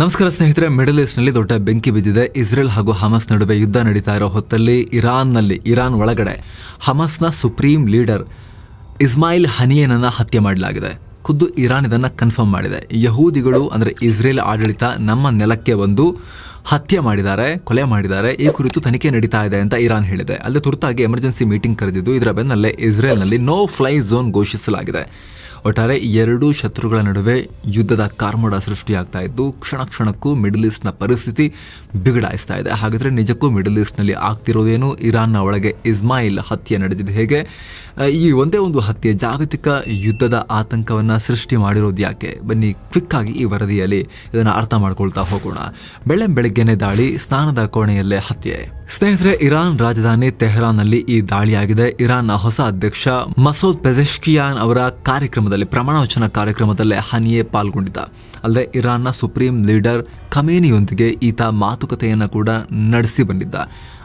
ನಮಸ್ಕಾರ ಸ್ನೇಹಿತರೆ ಮಿಡಲ್ ಈಸ್ಟ್ನಲ್ಲಿ ದೊಡ್ಡ ಬೆಂಕಿ ಬಿದ್ದಿದೆ. ಇಸ್ರೇಲ್ ಹಾಗೂ ಹಮಾಸ್ ನಡುವೆ ಯುದ್ಧ ನಡೀತಾ ಇರೋ ಹೊತ್ತಲ್ಲಿ ಇರಾನ್ನಲ್ಲಿ, ಇರಾನ್ ಒಳಗಡೆ ಹಮಸ್ನ ಸುಪ್ರೀಂ ಲೀಡರ್ ಇಸ್ಮಾಯಿಲ್ ಹನಿಯನನ್ನು ಹತ್ಯೆ ಮಾಡಲಾಗಿದೆ. ಖುದ್ದು ಇರಾನ್ ಇದನ್ನ ಕನ್ಫರ್ಮ್ ಮಾಡಿದೆ. ಯಹೂದಿಗಳು, ಅಂದ್ರೆ ಇಸ್ರೇಲ್ ಆಡಳಿತ ನಮ್ಮ ನೆಲಕ್ಕೆ ಬಂದು ಹತ್ಯೆ ಮಾಡಿದ್ದಾರೆ, ಕೊಲೆ ಮಾಡಿದ್ದಾರೆ. ಈ ಕುರಿತು ತನಿಖೆ ನಡೀತಾ ಇದೆ ಅಂತ ಇರಾನ್ ಹೇಳಿದೆ. ಅಲ್ಲದೆ ತುರ್ತಾಗಿ ಎಮರ್ಜೆನ್ಸಿ ಮೀಟಿಂಗ್ ಕರೆದಿದ್ದು, ಇದರ ಬೆನ್ನಲ್ಲೇ ಇಸ್ರೇಲ್ನಲ್ಲಿ ನೋ ಫ್ಲೈ ಝೋನ್ ಘೋಷಿಸಲಾಗಿದೆ. ಒಟ್ಟಾರೆ ಎರಡೂ ಶತ್ರುಗಳ ನಡುವೆ ಯುದ್ಧದ ಕಾರ್ಮೋಡ ಸೃಷ್ಟಿಯಾಗ್ತಾ ಇದ್ದು, ಕ್ಷಣ ಕ್ಷಣಕ್ಕೂ ಮಿಡಲ್ ಈಸ್ಟ್ನ ಪರಿಸ್ಥಿತಿ ಬಿಗಡಾಯಿಸ್ತಾ ಇದೆ. ಹಾಗಾದರೆ ನಿಜಕ್ಕೂ ಮಿಡಲ್ ಈಸ್ಟ್ನಲ್ಲಿ ಆಗ್ತಿರೋದೇನು? ಇರಾನ್ನ ಒಳಗೆ ಇಸ್ಮಾಯಿಲ್ ಹತ್ಯೆ ನಡೆದಿದೆ ಹೇಗೆ? ಈ ಒಂದೇ ಒಂದು ಹತ್ಯೆ ಜಾಗತಿಕ ಯುದ್ಧದ ಆತಂಕವನ್ನು ಸೃಷ್ಟಿ ಮಾಡಿರೋದು ಯಾಕೆ? ಬನ್ನಿ ಕ್ವಿಕ್ ಆಗಿ ಈ ವರದಿಯಲ್ಲಿ ಇದನ್ನು ಅರ್ಥ ಮಾಡ್ಕೊಳ್ತಾ ಹೋಗೋಣ. ಬೆಳೆ ಬೆಳಗ್ಗೆನೆ ದಾಳಿ, ಸ್ನಾನದ ಕೋಣೆಯಲ್ಲೇ ಹತ್ಯೆ. ಸ್ನೇಹಿತರೆ, ಇರಾನ್ ರಾಜಧಾನಿ ತೆಹರಾನ್ನಲ್ಲಿ ಈ ದಾಳಿಯಾಗಿದೆ. ಇರಾನ್ನ ಹೊಸ ಅಧ್ಯಕ್ಷ ಮಸೂದ್ ಪೆಜೆಶ್ಕಿಯಾನ್ ಅವರ ಕಾರ್ಯಕ್ರಮದಲ್ಲಿ ಪ್ರಮಾಣ ವಚನ ಕಾರ್ಯಕ್ರಮದಲ್ಲೇ ಹನಿಯೇ ಪಾಲ್ಗೊಂಡಿದ್ದ. ಅಲ್ಲದೆ, ಇರಾನ್ನ ಸುಪ್ರೀಂ ಲೀಡರ್ ಖಮೇನಿಯೊಂದಿಗೆ ಈತ ಮಾತುಕತೆಯನ್ನು ಕೂಡ ನಡೆಸಿ ಬಂದಿದ್ದ.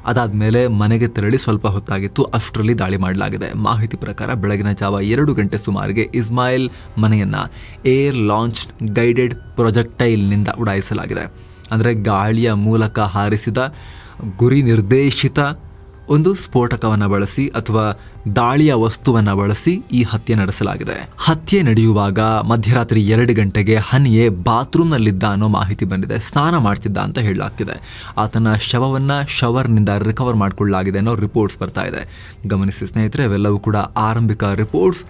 ಅದಾದ ಮೇಲೆ ಮನೆಗೆ ತೆರಳಿ ಸ್ವಲ್ಪ ಹೊತ್ತಾಗಿತ್ತು, ಅಷ್ಟರಲ್ಲಿ ದಾಳಿ ಮಾಡಲಾಗಿದೆ. ಮಾಹಿತಿ ಪ್ರಕಾರ, ಬೆಳಗಿನ ಜಾವ ಎರಡು ಗಂಟೆ ಸುಮಾರಿಗೆ ಇಸ್ಮಾಯಿಲ್ ಮನೆಯನ್ನ ಏರ್ ಲಾಂಚ್ ಗೈಡೆಡ್ ಪ್ರೊಜೆಕ್ಟೈಲ್ನಿಂದ ಉಡಾಯಿಸಲಾಗಿದೆ. ಅಂದರೆ, ಗಾಳಿಯ ಮೂಲಕ ಹಾರಿಸಿದ ಗುರಿ ನಿರ್ದೇಶಿತ ಒಂದು ಸ್ಫೋಟಕವನ್ನು ಬಳಸಿ ಅಥವಾ ದಾಳಿಯ ವಸ್ತುವನ್ನು ಬಳಸಿ ಈ ಹತ್ಯೆ ನಡೆಸಲಾಗಿದೆ. ಹತ್ಯೆ ನಡೆಯುವಾಗ ಮಧ್ಯರಾತ್ರಿ ಎರಡು ಗಂಟೆಗೆ ಹನಿಯೇ ಬಾತ್ರೂಮ್ನಲ್ಲಿದ್ದ ಅನ್ನೋ ಮಾಹಿತಿ ಬಂದಿದೆ. ಸ್ನಾನ ಮಾಡ್ತಿದ್ದ ಅಂತ ಹೇಳಲಾಗ್ತಿದೆ. ಆತನ ಶವವನ್ನ ಶವರ್ನಿಂದ ರಿಕವರ್ ಮಾಡಿಕೊಳ್ಳಲಾಗಿದೆ ಅನ್ನೋ ರಿಪೋರ್ಟ್ಸ್ ಬರ್ತಾ ಇದೆ. ಗಮನಿಸಿ ಸ್ನೇಹಿತರೆ, ಇವೆಲ್ಲವೂ ಕೂಡ ಆರಂಭಿಕ ರಿಪೋರ್ಟ್ಸ್.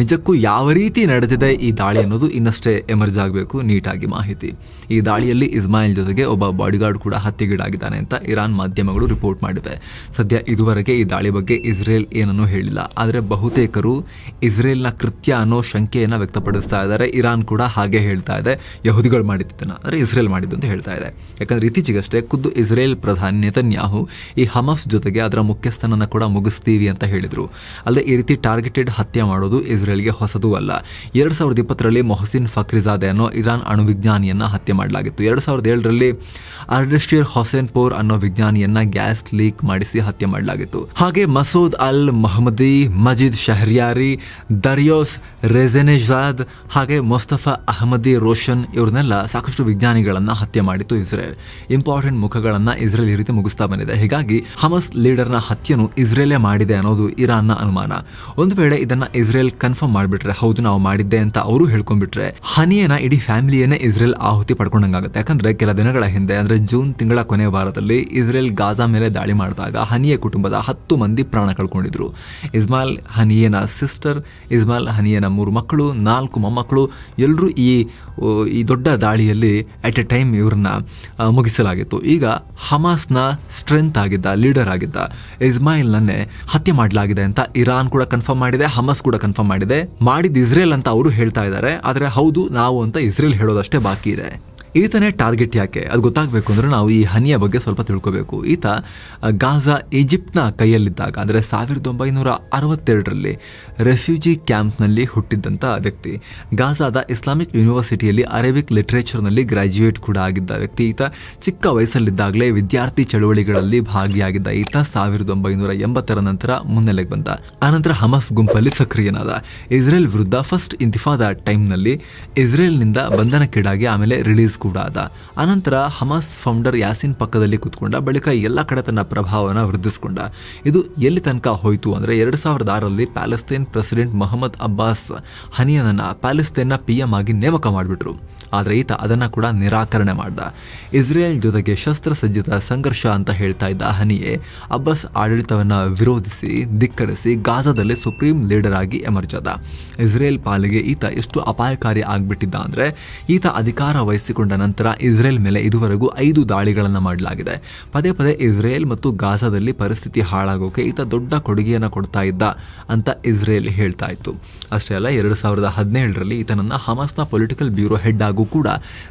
ನಿಜಕ್ಕೂ ಯಾವ ರೀತಿ ನಡೆದಿದೆ ಈ ದಾಳಿ ಅನ್ನೋದು ಇನ್ನಷ್ಟೇ ಎಮರ್ಜ್ ಆಗಬೇಕು, ನೀಟಾಗಿ ಮಾಹಿತಿ. ಈ ದಾಳಿಯಲ್ಲಿ ಇಸ್ಮಾಯಿಲ್ ಜೊತೆಗೆ ಒಬ್ಬ ಬಾಡಿಗಾರ್ಡ್ ಕೂಡ ಹತ್ಯೆಗೀಡಾಗಿದ್ದಾನೆ ಅಂತ ಇರಾನ್ ಮಾಧ್ಯಮಗಳು ರಿಪೋರ್ಟ್ ಮಾಡಿವೆ. ಸದ್ಯ ಇದುವರೆಗೆ ಈ ದಾಳಿ ಬಗ್ಗೆ ಇಸ್ರೇಲ್ ಏನನ್ನೂ ಹೇಳಿಲ್ಲ. ಆದರೆ ಬಹುತೇಕರು ಇಸ್ರೇಲ್ನ ಕೃತ್ಯ ಅನ್ನೋ ಶಂಕೆಯನ್ನು ವ್ಯಕ್ತಪಡಿಸ್ತಾ ಇದ್ದಾರೆ. ಇರಾನ್ ಕೂಡ ಹಾಗೆ ಹೇಳ್ತಾ ಇದೆ. ಯಹುದಿಗಳು ಮಾಡಿದ್ದನ್ನು, ಅಂದರೆ ಇಸ್ರೇಲ್ ಮಾಡಿದ್ದು ಅಂತ ಹೇಳ್ತಾ ಇದೆ. ಯಾಕಂದ್ರೆ ಇತ್ತೀಚೆಗಷ್ಟೇ ಖುದ್ದು ಇಸ್ರೇಲ್ ಪ್ರಧಾನಿ ನೇತನ್ಯಾಹು ಈ ಹಮಸ್ ಜೊತೆಗೆ ಅದರ ಮುಖ್ಯಸ್ಥನನ್ನು ಕೂಡ ಮುಗಿಸ್ತೀವಿ ಅಂತ ಹೇಳಿದರು. ಅಲ್ಲದೆ ಈ ರೀತಿ ಟಾರ್ಗೆಟೆಡ್ ಹತ್ಯೆ ಮಾಡೋದು ಇಸ್ರೇಲ್ಗೆ ಹೊಸದೂ ಅಲ್ಲ. ಎರಡು ಸಾವಿರದ ಇಪ್ಪತ್ತರಲ್ಲಿ ಮೊಹಸಿನ್ ಫಕ್ರಿಜಾದೆ ಅನ್ನೋ ಇರಾನ್ ಅಣುವಿಜ್ಞಾನಿಯನ್ನ ಹತ್ಯೆ ಮಾಡಲಾಗಿತ್ತು. ಎರಡು ಸಾವಿರದ ಏಳರಲ್ಲಿ ಅರ್ಡಸ್ಟಿಯರ್ ಹೊಸೇನ್ ಪೋರ್ ಅನ್ನೋ ವಿಜ್ಞಾನಿಯನ್ನು ಗ್ಯಾಸ್ ಲೀಕ್ ಮಾಡಿಸಿ ಹತ್ಯೆ ಮಾಡಲಾಗಿತ್ತು. ಹಾಗೆ ಮಸೂದ್ ಅಲ್ ಮೊಹಮ್ಮದಿ ಮಜೀದ್ ಶಹರಿಯಾರಿ, ದರಿಯೋಸ್ ರೆಜೆನೆಜಾದ್ ಹಾಗೆ ಮೊಸ್ತಫಾ ಅಹಮದಿ, ರೋಷನ್ ಇವ್ರನ್ನೆಲ್ಲ ಸಾಕಷ್ಟು ವಿಜ್ಞಾನಿಗಳನ್ನ ಹತ್ಯೆ ಮಾಡಿತ್ತು ಇಸ್ರೇಲ್. ಇಂಪಾರ್ಟೆಂಟ್ ಮುಖಗಳನ್ನ ಇಸ್ರೇಲ್ ಈ ರೀತಿ ಮುಗಿಸ್ತಾ ಬಂದಿದೆ. ಹೀಗಾಗಿ ಹಮಸ್ ಲೀಡರ್ನ ಹತ್ಯೆನು ಇಸ್ರೇಲೇ ಮಾಡಿದೆ ಅನ್ನೋದು ಇರಾನ್ನ ಅನುಮಾನ. ಒಂದು ವೇಳೆ ಇದನ್ನ ಇಸ್ರೇಲ್ ಕನ್ಫರ್ಮ್ ಮಾಡಿಬಿಟ್ರೆ, ಹೌದು ನಾವು ಮಾಡಿದ್ದೆ ಅಂತ ಅವರು ಹೇಳ್ಕೊಂಡ್ಬಿಟ್ರೆ, ಹನಿಯನ ಇಡೀ ಫ್ಯಾಮಿಲಿಯನ್ನೇ ಇಸ್ರೇಲ್ ಆಹುತಿ ಪಡ್ಕೊಂಡಂಗಾಗುತ್ತೆ. ಯಾಕಂದ್ರೆ ಕೆಲ ದಿನಗಳ ಹಿಂದೆ, ಅಂದ್ರೆ ಜೂನ್ ತಿಂಗಳ ಕೊನೆಯ ವಾರದಲ್ಲಿ ಇಸ್ರೇಲ್ ಗಾಜಾ ಮೇಲೆ ದಾಳಿ ಮಾಡಿದಾಗ ಹನಿಯ ಕುಟುಂಬದ ಹತ್ತು ಮಂದಿ ಪ್ರಾಣ ಕಳ್ಕೊಂಡಿದ್ರು. ಇಸ್ಮಾಲ್ ಹನಿಯನ ಸಿಸ್ಟರ್ ಇಸ್ಮಾಲ್ ಹನಿಯನ ಮೂರು ಮಕ್ಕಳು, ನಾಲ್ಕು ಮೊಮ್ಮಕ್ಕಳು ಎಲ್ಲರೂ ಈ ಈ ದೊಡ್ಡ ದಾಳಿಯಲ್ಲಿ ಅಟ್ ಎ ಟೈಮ್ ಇವ್ರನ್ನ ಮುಗಿಸಲಾಗಿತ್ತು. ಈಗ ಹಮಾಸ್ನ ಸ್ಟ್ರೆಂತ್ ಆಗಿದ್ದ ಲೀಡರ್ ಆಗಿದ್ದ ಇಸ್ಮಾಯಿಲ್ನನ್ನೇ ಹತ್ಯೆ ಮಾಡಲಾಗಿದೆ ಅಂತ ಇರಾನ್ ಕೂಡ ಕನ್ಫರ್ಮ್ ಮಾಡಿದೆ, ಹಮಾಸ್ ಕೂಡ ಕನ್ಫರ್ಮ್ ಮಾಡಿದೆ. ಮಾಡಿದ ಇಸ್ರೇಲ್ ಅಂತ ಅವರು ಹೇಳ್ತಾ ಇದ್ದಾರೆ, ಆದರೆ ಹೌದು, ನಾವು ಅಂತ ಇಸ್ರೇಲ್ ಹೇಳೋದಷ್ಟೇ ಬಾಕಿ ಇದೆ. ಈತನೇ ಟಾರ್ಗೆಟ್ ಯಾಕೆ? ಅದು ಗೊತ್ತಾಗಬೇಕು ಅಂದರೆ ನಾವು ಈ ಹನಿಯ ಬಗ್ಗೆ ಸ್ವಲ್ಪ ತಿಳ್ಕೋಬೇಕು. ಈತ ಗಾಝಾ ಈಜಿಪ್ಟ್ನ ಕೈಯಲ್ಲಿದ್ದಾಗ, ಅಂದರೆ ಸಾವಿರದ ಒಂಬೈನೂರ ಅರವತ್ತೆರಡರಲ್ಲಿ ರೆಫ್ಯೂಜಿ ಕ್ಯಾಂಪ್ನಲ್ಲಿ ಹುಟ್ಟಿದ್ದಂಥ ವ್ಯಕ್ತಿ. ಗಾಜಾದ ಇಸ್ಲಾಮಿಕ್ ಯೂನಿವರ್ಸಿಟಿಯಲ್ಲಿ ಅರೇಬಿಕ್ ಲಿಟ್ರೇಚರ್ನಲ್ಲಿ ಗ್ರ್ಯಾಜುಯೇಟ್ ಕೂಡ ಆಗಿದ್ದ ವ್ಯಕ್ತಿ. ಈತ ಚಿಕ್ಕ ವಯಸ್ಸಲ್ಲಿದ್ದಾಗಲೇ ವಿದ್ಯಾರ್ಥಿ ಚಳುವಳಿಗಳಲ್ಲಿ ಭಾಗಿಯಾಗಿದ್ದ ಈತ ಸಾವಿರದ ಒಂಬೈನೂರ ಎಂಬತ್ತರ ನಂತರ ಮುನ್ನೆಲೆಗೆ ಬಂದ. ಆನಂತರ ಹಮಸ್ ಗುಂಪಲ್ಲಿ ಸಕ್ರಿಯನಾದ. ಇಸ್ರೇಲ್ ವಿರುದ್ಧ ಫಸ್ಟ್ ಇಂತಿಫಾದ ಟೈಮ್ನಲ್ಲಿ ಇಸ್ರೇಲ್ನಿಂದ ಬಂಧನಕ್ಕೀಡಾಗಿ ಆಮೇಲೆ ರಿಲೀಸ್ ಕೂಡ ಆದ ಅನಂತರ ಹಮಾಸ್ ಫೌಂಡರ್ ಯಾಸಿನ್ ಪಕ್ಕದಲ್ಲಿ ಕೂತ್ಕೊಂಡ ಬಳಿಕ ಎಲ್ಲ ಕಡೆ ತನ್ನ ಪ್ರಭಾವನ ವೃದ್ಧಿಸಿಕೊಂಡ. ಇದು ಎಲ್ಲಿ ತನಕ ಹೋಯಿತು ಅಂದರೆ ಎರಡು ಸಾವಿರದ ಆರಲ್ಲಿ ಪ್ಯಾಲೆಸ್ತೈನ್ ಪ್ರೆಸಿಡೆಂಟ್ ಮೊಹಮ್ಮದ್ ಅಬ್ಬಾಸ್ ಹನಿಯನನ್ನು ಪ್ಯಾಲೆಸ್ತೈನ್ನ ಪಿ ಎಂ ಆಗಿ ನೇಮಕ ಮಾಡಿಬಿಟ್ರು. ಆದರೆ ಈತ ಅದನ್ನು ಕೂಡ ನಿರಾಕರಣೆ ಮಾಡ್ದ. ಇಸ್ರೇಲ್ ಜೊತೆಗೆ ಶಸ್ತ್ರಸಜ್ಜಿತ ಸಂಘರ್ಷ ಅಂತ ಹೇಳ್ತಾ ಇದ್ದ ಹನಿಯೇ, ಅಬ್ಬಸ್ ಆಡಳಿತವನ್ನು ವಿರೋಧಿಸಿ, ಧಿಕ್ಕರಿಸಿ ಗಾಜಾದಲ್ಲಿ ಸುಪ್ರೀಂ ಲೀಡರ್ ಆಗಿ ಎಮರ್ಜ್ ಆದ ಇಸ್ರೇಲ್ ಪಾಲಿಗೆ ಈತ ಎಷ್ಟು ಅಪಾಯಕಾರಿ ಆಗಿಬಿಟ್ಟಿದ್ದ ಅಂದರೆ, ಈತ ಅಧಿಕಾರ ವಹಿಸಿಕೊಂಡ ನಂತರ ಇಸ್ರೇಲ್ ಮೇಲೆ ಇದುವರೆಗೂ ಐದು ದಾಳಿಗಳನ್ನು ಮಾಡಲಾಗಿದೆ. ಪದೇ ಪದೇ ಇಸ್ರೇಲ್ ಮತ್ತು ಗಾಜಾದಲ್ಲಿ ಪರಿಸ್ಥಿತಿ ಹಾಳಾಗೋಕೆ ಈತ ದೊಡ್ಡ ಕೊಡುಗೆಯನ್ನು ಕೊಡ್ತಾ ಇದ್ದ ಅಂತ ಇಸ್ರೇಲ್ ಹೇಳ್ತಾ ಇತ್ತು. ಅಷ್ಟೇ ಅಲ್ಲ, ಎರಡು ಸಾವಿರದ ಹದಿನೇಳರಲ್ಲಿ ಈತನನ್ನು ಹಮಾಸ್ನ ಪೊಲಿಟಿಕಲ್ ಬ್ಯೂರೋ ಹೆಡ್ ಆಗೂ ಕೂಡ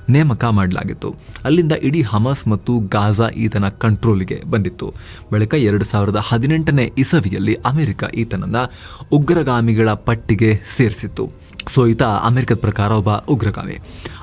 ನೇಮಕ ಮಾಡಲಾಗಿತ್ತು. ಅಲ್ಲಿಂದ ಇಡೀ ಹಮಾಸ್ ಮತ್ತು ಗಾಜಾ ಈತನ ಕಂಟ್ರೋಲ್ಗೆ ಬಂದಿತ್ತು. ಬಳಿಕ ಎರಡು ಸಾವಿರದ ಹದಿನೆಂಟನೇ ಇಸವಿಯಲ್ಲಿ ಅಮೆರಿಕ ಈತನನ್ನ ಉಗ್ರಗಾಮಿಗಳ ಪಟ್ಟಿಗೆ ಸೇರಿಸಿತ್ತು. ಸೊ ಈತ ಅಮೆರಿಕದ ಪ್ರಕಾರ ಒಬ್ಬ ಉಗ್ರಗಾಮಿ.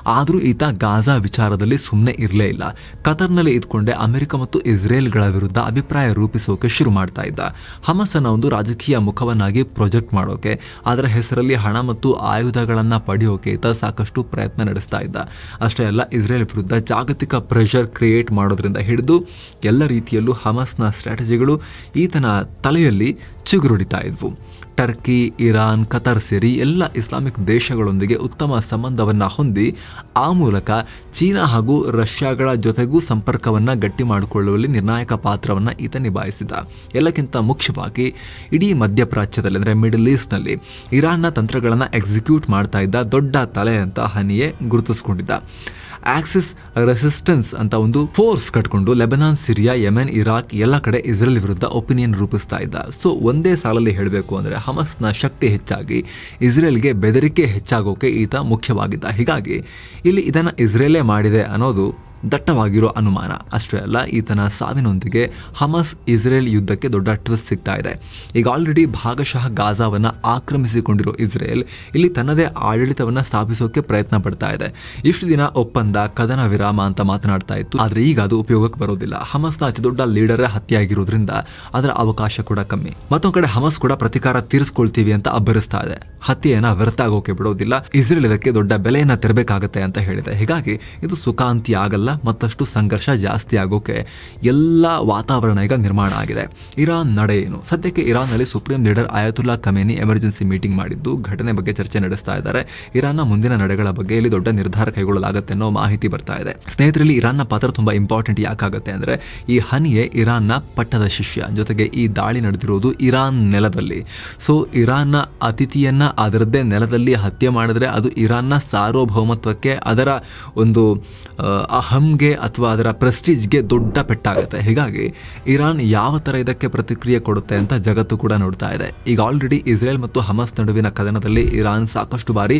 ಆದರೂ ಈತ ಗಾಜಾ ವಿಚಾರದಲ್ಲಿ ಸುಮ್ಮನೆ ಇರಲೇ ಇಲ್ಲ. ಕತರ್ನಲ್ಲಿ ಇದ್ಕೊಂಡೆ ಅಮೆರಿಕ ಮತ್ತು ಇಸ್ರೇಲ್ಗಳ ವಿರುದ್ಧ ಅಭಿಪ್ರಾಯ ರೂಪಿಸೋಕೆ ಶುರು ಮಾಡ್ತಾ ಇದ್ದ. ಹಮಸ್ ಒಂದು ರಾಜಕೀಯ ಮುಖವನ್ನಾಗಿ ಪ್ರೊಜೆಕ್ಟ್ ಮಾಡೋಕೆ, ಅದರ ಹೆಸರಲ್ಲಿ ಹಣ ಮತ್ತು ಆಯುಧಗಳನ್ನು ಪಡೆಯೋಕೆ ಈತ ಸಾಕಷ್ಟು ಪ್ರಯತ್ನ ನಡೆಸ್ತಾ ಇದ್ದ. ಅಷ್ಟೇ ಅಲ್ಲ, ಇಸ್ರೇಲ್ ವಿರುದ್ಧ ಜಾಗತಿಕ ಪ್ರೆಷರ್ ಕ್ರಿಯೇಟ್ ಮಾಡೋದ್ರಿಂದ ಹಿಡಿದು ಎಲ್ಲ ರೀತಿಯಲ್ಲೂ ಹಮಸ್ನ ಸ್ಟ್ರಾಟಜಿಗಳು ಈತನ ತಲೆಯಲ್ಲಿ ಚಿಗುರುಡಿತಾ ಇದ್ವು. ಟರ್ಕಿ, ಇರಾನ್ ಕತರ್ ಸೇರಿ ಎಲ್ಲ ಇಸ್ಲಾಮಿಕ್ ದೇಶಗಳೊಂದಿಗೆ ಉತ್ತಮ ಸಂಬಂಧವನ್ನು ಹೊಂದಿ ಆ ಮೂಲಕ ಚೀನಾ ಹಾಗೂ ರಷ್ಯಾಗಳ ಜೊತೆಗೂ ಸಂಪರ್ಕವನ್ನು ಗಟ್ಟಿ ಮಾಡಿಕೊಳ್ಳುವಲ್ಲಿ ನಿರ್ಣಾಯಕ ಪಾತ್ರವನ್ನು ಈತ ನಿಭಾಯಿಸಿದ. ಎಲ್ಲಕ್ಕಿಂತ ಮುಖ್ಯವಾಗಿ ಇಡೀ ಮಧ್ಯಪ್ರಾಚ್ಯದಲ್ಲಿ, ಅಂದರೆ ಮಿಡಲ್ ಈಸ್ಟ್ನಲ್ಲಿ ಇರಾನ್ನ ತಂತ್ರಗಳನ್ನು ಎಕ್ಸಿಕ್ಯೂಟ್ ಮಾಡ್ತಾ ಇದ್ದ ದೊಡ್ಡ ತಲೆ ಅಂತ ಹನಿಯೇ ಗುರುತಿಸ್ಕೊಂಡಿದ್ದ. ಆಕ್ಸಿಸ್ ರೆಸಿಸ್ಟೆನ್ಸ್ ಅಂತ ಒಂದು ಫೋರ್ಸ್ ಕಟ್ಕೊಂಡು ಲೆಬನಾನ್, ಸಿರಿಯಾ, ಯೆಮೆನ್, ಇರಾಕ್, ಎಲ್ಲ ಕಡೆ ಇಸ್ರೇಲ್ ವಿರುದ್ಧ ಒಪಿನಿಯನ್ ರೂಪಿಸ್ತಾ ಇದ್ದ. ಸೊ ಒಂದೇ ಸಾಲಲ್ಲಿ ಹೇಳಬೇಕು ಅಂದರೆ ಹಮಸ್ನ ಶಕ್ತಿ ಹೆಚ್ಚಾಗಿ ಇಸ್ರೇಲ್ಗೆ ಬೆದರಿಕೆ ಹೆಚ್ಚಾಗೋಕೆ ಈತ ಮುಖ್ಯವಾಗಿದ್ದ. ಹೀಗಾಗಿ, ಇಲ್ಲಿ ಇದನ್ನು ಇಸ್ರೇಲೇ ಮಾಡಿದೆ ಅನ್ನೋದು ದಟ್ಟವಾಗಿರೋ ಅನುಮಾನ. ಅಷ್ಟೇ ಅಲ್ಲ, ಈತನ ಸಾವಿನೊಂದಿಗೆ ಹಮಸ್ ಇಸ್ರೇಲ್ ಯುದ್ಧಕ್ಕೆ ದೊಡ್ಡ ಟ್ವಿಸ್ಟ್ ಸಿಗ್ತಾ ಇದೆ. ಈಗ ಆಲ್ರೆಡಿ ಭಾಗಶಃ ಗಾಜಾವನ್ನು ಆಕ್ರಮಿಸಿಕೊಂಡಿರೋ ಇಸ್ರೇಲ್ ಇಲ್ಲಿ ತನ್ನದೇ ಆಡಳಿತವನ್ನು ಸ್ಥಾಪಿಸೋಕೆ ಪ್ರಯತ್ನ ಪಡ್ತಾ ಇದೆ. ಇಷ್ಟು ದಿನ ಒಪ್ಪಂದ ಕದನ ವಿರಾಮ ಅಂತ ಮಾತನಾಡ್ತಾ ಇತ್ತು. ಆದರೆ ಈಗ ಅದು ಉಪಯೋಗಕ್ಕೆ ಬರೋದಿಲ್ಲ. ಹಮಸ್ನ ಅತಿ ದೊಡ್ಡ ಲೀಡರೇ ಹತ್ಯೆ ಆಗಿರೋದ್ರಿಂದ ಅದರ ಅವಕಾಶ ಕೂಡ ಕಮ್ಮಿ. ಮತ್ತೊಂದು ಕಡೆ ಹಮಸ್ ಕೂಡ ಪ್ರತಿಕಾರ ತೀರಿಸ್ಕೊಳ್ತೀವಿ ಅಂತ ಅಬ್ಬರಿಸ್ತಾ ಇದೆ. ಹತ್ಯೆಯನ್ನ ವ್ಯರ್ಥ ಆಗೋಕೆ ಬಿಡೋದಿಲ್ಲ. ಇಸ್ರೇಲ್ ಇದಕ್ಕೆ ದೊಡ್ಡ ಬೆಲೆಯನ್ನ ತೆರಬೇಕಾಗತ್ತೆ ಅಂತ ಹೇಳಿದೆ. ಹೀಗಾಗಿ ಇದು ಸುಖಾಂತಿ ಆಗಲ್ಲ ಮತ್ತಷ್ಟು ಸಂಘರ್ಷ ಜಾಸ್ತಿ ಆಗೋಕೆ ಎಲ್ಲ ವಾತಾವರಣ ಈಗ ನಿರ್ಮಾಣ ಆಗಿದೆ. ಇರಾನ್ ನಡೆ ಏನು? ಸದ್ಯಕ್ಕೆ ಇರಾನ್ನಲ್ಲಿ supreme leader Ayatollah Khamenei emergency meeting ಮಾಡಿದ್ದು ಘಟನೆ ಬಗ್ಗೆ ಚರ್ಚೆ ನಡೆಸ್ತಾ ಇದ್ದಾರೆ. ಇರಾನ್ನ ಮುಂದಿನ ನಡೆಗಳ ಬಗ್ಗೆ ಇಲ್ಲಿ ದೊಡ್ಡ ನಿರ್ಧಾರ ಕೈಗೊಳ್ಳಲಾಗುತ್ತೆ ಅನ್ನೋ ಮಾಹಿತಿ ಬರ್ತಾ ಇದೆ. ಸ್ನೇಹಿತರಲ್ಲಿ ಇರಾನ್ನ ಪಾತ್ರ ತುಂಬಾ ಇಂಪಾರ್ಟೆಂಟ್ ಯಾಕಾಗುತ್ತೆ ಅಂದರೆ ಈ ಹನಿಯೇ ಇರಾನ್ನ ಪಟ್ಟದ ಶಿಷ್ಯ ಜೊತೆಗೆ ಈ ದಾಳಿ ನಡೆದಿರೋದು ಇರಾನ್ ನೆಲದಲ್ಲಿ. ಸೊ ಇರಾನ್ನ ಅತಿಥಿಯನ್ನ ಅದರದ್ದೇ ನೆಲದಲ್ಲಿ ಹತ್ಯೆ ಮಾಡಿದ್ರೆ ಅದು ಇರಾನ್ನ ಸಾರ್ವಭೌಮತ್ವಕ್ಕೆ ಅದರ ಒಂದು ಆ, ಅಹಂಗೆ ಅಥವಾ ಅದರ ಪ್ರೆಸ್ಟೀಜ್ಗೆ ದೊಡ್ಡ ಪೆಟ್ಟಾಗುತ್ತೆ. ಹೀಗಾಗಿ ಇರಾನ್ ಯಾವ ಥರ ಇದಕ್ಕೆ ಪ್ರತಿಕ್ರಿಯೆ ಕೊಡುತ್ತೆ ಅಂತ ಜಗತ್ತು ಕೂಡ ನೋಡ್ತಾ ಇದೆ. ಈಗ ಆಲ್ರೆಡಿ ಇಸ್ರೇಲ್ ಮತ್ತು ಹಮಸ್ ನಡುವಿನ ಕದನದಲ್ಲಿ ಇರಾನ್ ಸಾಕಷ್ಟು ಬಾರಿ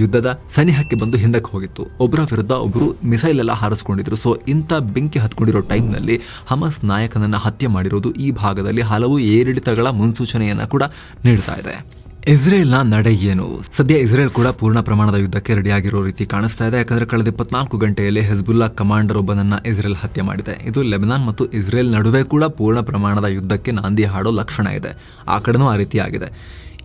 ಯುದ್ಧದ ಸನಿಹಕ್ಕೆ ಬಂದು ಹಿಂದಕ್ಕೆ ಹೋಗಿತ್ತು. ಒಬ್ಬರ ವಿರುದ್ಧ ಒಬ್ಬರು ಮಿಸೈಲ್ ಎಲ್ಲ ಹಾರಿಸ್ಕೊಂಡಿದ್ರು. ಸೊ ಇಂಥ ಬೆಂಕಿ ಹತ್ಕೊಂಡಿರೋ ಟೈಮ್ನಲ್ಲಿ ಹಮಸ್ ನಾಯಕನನ್ನು ಹತ್ಯೆ ಮಾಡಿರೋದು ಈ ಭಾಗದಲ್ಲಿ ಹಲವು ಏರಿಳಿತಗಳ ಮುನ್ಸೂಚನೆಯನ್ನು ಕೂಡ ನೀಡ್ತಾ ಇದೆ. ಇಸ್ರೇಲ್ನ ನಡೆ ಏನು? ಸದ್ಯ ಇಸ್ರೇಲ್ ಕೂಡ ಪೂರ್ಣ ಪ್ರಮಾಣದ ಯುದ್ಧಕ್ಕೆ ರೆಡಿಯಾಗಿರೋ ರೀತಿ ಕಾಣಿಸ್ತಾ ಇದೆ. ಯಾಕಂದ್ರೆ ಕಳೆದ ಇಪ್ಪತ್ನಾಲ್ಕು ಗಂಟೆಯಲ್ಲಿ ಹೆಜ್ಬುಲ್ಲಾ ಕಮಾಂಡರ್ ಒಬ್ಬನನ್ನ ಇಸ್ರೇಲ್ ಹತ್ಯೆ ಮಾಡಿದೆ. ಇದು ಲೆಬನಾನ್ ಮತ್ತು ಇಸ್ರೇಲ್ ನಡುವೆ ಕೂಡ ಪೂರ್ಣ ಪ್ರಮಾಣದ ಯುದ್ಧಕ್ಕೆ ನಾಂದಿ ಹಾಡೋ ಲಕ್ಷಣ ಇದೆ. ಆ ಕಡೆನೂ ಆ ರೀತಿ ಆಗಿದೆ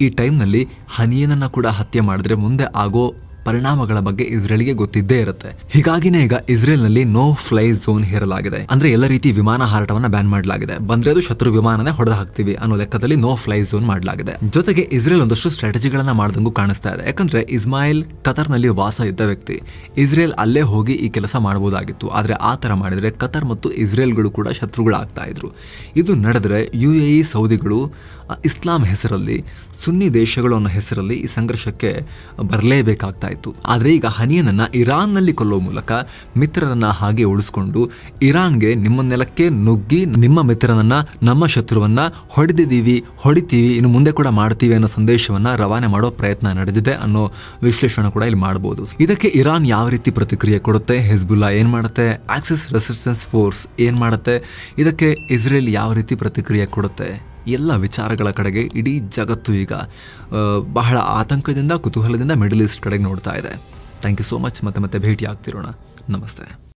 ಈ ಟೈಮ್ನಲ್ಲಿ ಹನಿಯನನ್ನ ಕೂಡ ಹತ್ಯೆ ಮಾಡಿದ್ರೆ ಮುಂದೆ ಆಗೋ ಪರಿಣಾಮಗಳ ಬಗ್ಗೆ ಇಸ್ರೇಲ್ಗೆ ಗೊತ್ತಿದ್ದೇ ಇರುತ್ತೆ. ಹೀಗಾಗಿನೇ ಈಗ ಇಸ್ರೇಲ್ನಲ್ಲಿ ನೋ ಫ್ಲೈ ಝೋನ್ ಹೇರಲಾಗಿದೆ. ಅಂದ್ರೆ ಎಲ್ಲ ರೀತಿ ವಿಮಾನ ಹಾರಾಟವನ್ನ ಬ್ಯಾನ್ ಮಾಡಲಾಗಿದೆ. ಬಂದ್ರೆ ಅದು ಶತ್ರು ವಿಮಾನನೇ ಹೊಡೆದು ಹಾಕ್ತಿವಿ ಅನ್ನೋ ಲೆಕ್ಕದಲ್ಲಿ ನೋ ಫ್ಲೈ ಝೋನ್ ಮಾಡಲಾಗಿದೆ. ಜೊತೆಗೆ ಇಸ್ರೇಲ್ ಒಂದಷ್ಟು ಸ್ಟ್ರಾಟಜಿಗಳನ್ನ ಮಾಡ್ದಂಗೂ ಕಾಣಿಸ್ತಾ ಇದೆ. ಯಾಕಂದ್ರೆ ಇಸ್ಮಾಯಿಲ್ ಕತರ್ನಲ್ಲಿ ವಾಸ ಇದ್ದ ವ್ಯಕ್ತಿ. ಇಸ್ರೇಲ್ ಅಲ್ಲೇ ಹೋಗಿ ಈ ಕೆಲಸ ಮಾಡಬಹುದಾಗಿತ್ತು ಆದ್ರೆ ಆ ತರ ಮಾಡಿದ್ರೆ ಕತರ್ ಮತ್ತು ಇಸ್ರೇಲ್ಗಳು ಕೂಡ ಶತ್ರುಗಳಾಗ್ತಾ ಇದ್ರು. ಇದು ನಡೆದ್ರೆ ಯು ಎ ಸೌದಿಗಳು ಇಸ್ಲಾಂ ಹೆಸರಲ್ಲಿ, ಸುನ್ನಿ ದೇಶಗಳು ಅನ್ನೋ ಹೆಸರಲ್ಲಿ ಈ ಸಂಘರ್ಷಕ್ಕೆ ಬರಲೇಬೇಕಾಗ್ತಾ ಇತ್ತು ಆದರೆ ಈಗ ಹನಿಯನನ್ನ ಇರಾನ್ನಲ್ಲಿ ಕೊಲ್ಲೋ ಮೂಲಕ ಮಿತ್ರರನ್ನ ಹಾಗೆ ಉಳಿಸ್ಕೊಂಡು ಇರಾನ್ಗೆ ನಿಮ್ಮ ನೆಲಕ್ಕೆ ನುಗ್ಗಿ ನಿಮ್ಮ ಮಿತ್ರನನ್ನು, ನಮ್ಮ ಶತ್ರುವನ್ನ ಹೊಡೆದಿದ್ದೀವಿ, ಹೊಡಿತೀವಿ, ಇನ್ನು ಮುಂದೆ ಕೂಡ ಮಾಡ್ತೀವಿ ಅನ್ನೋ ಸಂದೇಶವನ್ನ ರವಾನೆ ಮಾಡೋ ಪ್ರಯತ್ನ ನಡೆದಿದೆ ಅನ್ನೋ ವಿಶ್ಲೇಷಣೆ ಕೂಡ ಇಲ್ಲಿ ಮಾಡಬಹುದು ಇದಕ್ಕೆ ಇರಾನ್ ಯಾವ ರೀತಿ ಪ್ರತಿಕ್ರಿಯೆ ಕೊಡುತ್ತೆ? ಹೆಜ್ಬುಲ್ಲಾ ಏನು ಮಾಡುತ್ತೆ? ಆಕ್ಸಿಸ್ ರೆಸಿಸ್ಟೆನ್ಸ್ ಫೋರ್ಸ್ ಏನು ಮಾಡುತ್ತೆ? ಇದಕ್ಕೆ ಇಸ್ರೇಲ್ ಯಾವ ರೀತಿ ಪ್ರತಿಕ್ರಿಯೆ ಕೊಡುತ್ತೆ? ಎಲ್ಲ ವಿಚಾರಗಳ ಕಡೆಗೆ ಇಡೀ ಜಗತ್ತು ಈಗ ಬಹಳ ಆತಂಕದಿಂದ, ಕುತೂಹಲದಿಂದ ಮಿಡಲ್ ಈಸ್ಟ್ ಕಡೆಗೆ ನೋಡ್ತಾ ಇದೆ. ಥ್ಯಾಂಕ್ ಯು ಸೋ ಮಚ್ ಮತ್ತೆ ಮತ್ತೆ ಭೇಟಿ ಆಗ್ತಿರೋಣ ನಮಸ್ತೆ.